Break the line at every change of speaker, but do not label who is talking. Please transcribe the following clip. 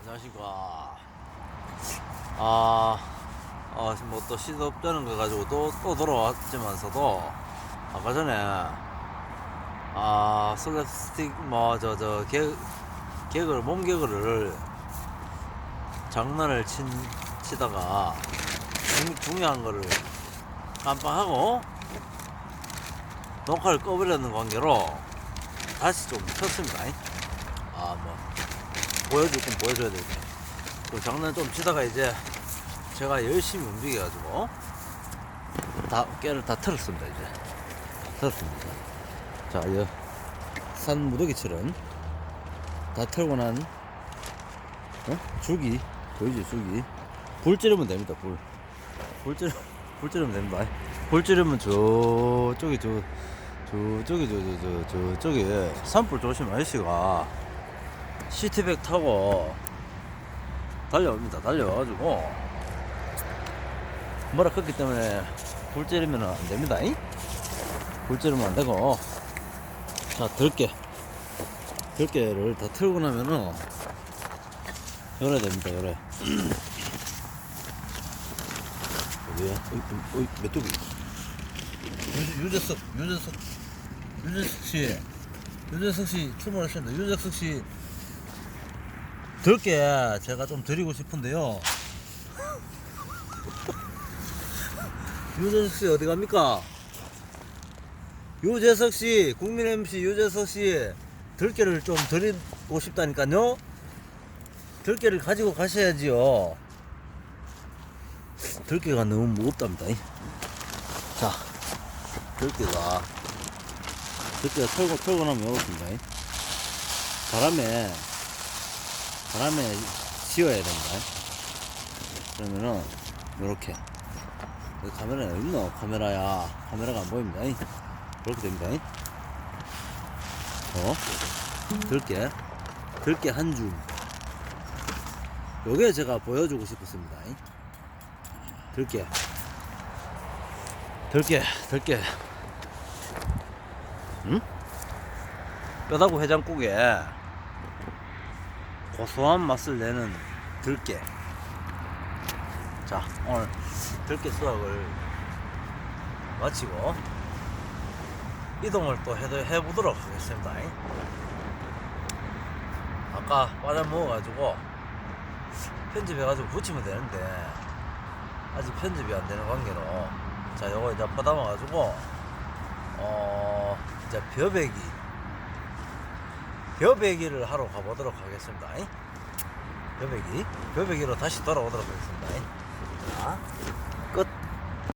안녕하십니까. 아, 아, 뭐또 시덥잖은 거 가지고 또, 또 돌아왔지만서도, 아까 전에, 아, 슬랩스틱, 뭐, 저, 저, 개, 개그를, 몸 개그를 장난을 친, 치다가 중, 중요한 거를 깜빡하고 녹화를 꺼버렸는 관계로 다시 좀 켰습니다. 아, 뭐, 보여줄 건 보여줘야 되고. 그 장난 좀 치다가 이제 제가 열심히 움직여가지고 다, 깨를 다 털었습니다, 이제. 털었습니다. 자, 이산 무더기처럼 다 털고 난, 어? 줄기. 보이지, 줄기. 불 찌르면 됩니다, 불. 불 찌르, 불 찌르면 됩니다. 불 찌르면 저쪽에, 저, 저쪽에, 저, 저, 저, 저쪽에 산불 조심 아저씨가 시티백 타고 달려옵니다. 달려와가지고 뭐라 그렇기 때문에 불 찌르면 안 됩니다. 잉? 불 찌르면 안 되고 자 들깨 들깨를 다 틀고 나면은 열어야 됩니다. 열어. 어디야? 어이, 어이, 메뚜기. 유, 유재석, 유재석, 유재석 씨, 유재석 씨 출몰하셨는데 유재석 씨 들게 제가 좀 드리고 싶은데요. 유재석 씨 어디 갑니까? 유재석 씨, 국민 MC 유재석 씨 들깨를 좀 드리고 싶다니까요. 들깨를 가지고 가셔야지요. 들깨가 너무 무겁답니다. 자, 들깨가 들깨가 털고 털고 나면 이렇습니다. 바람에 바람에 씌워야 됩니다. 그러면은 요렇게 여기 카메라 있노? 카메라야 카메라가 안 보입니다. 이렇게 됩니다. 어? 들깨 들깨 한 줌. 요게 제가 보여주고 싶었습니다. 들깨 들깨 들깨 응? 뼈다구 해장국에 고소한 맛을 내는 들깨. 자, 오늘 들깨 수확을 마치고 이동을 또 해보도록 하겠습니다. 아까 빠져 먹어가지고 편집해가지고 붙이면 되는데 아직 편집이 안 되는 관계로 자, 요거 이제 퍼담아가지고 어, 이제 벼베기 벼베기를 하러 가보도록 하겠습니다. 벼베기. 벼베기로 다시 돌아오도록 하겠습니다. 자, 끝.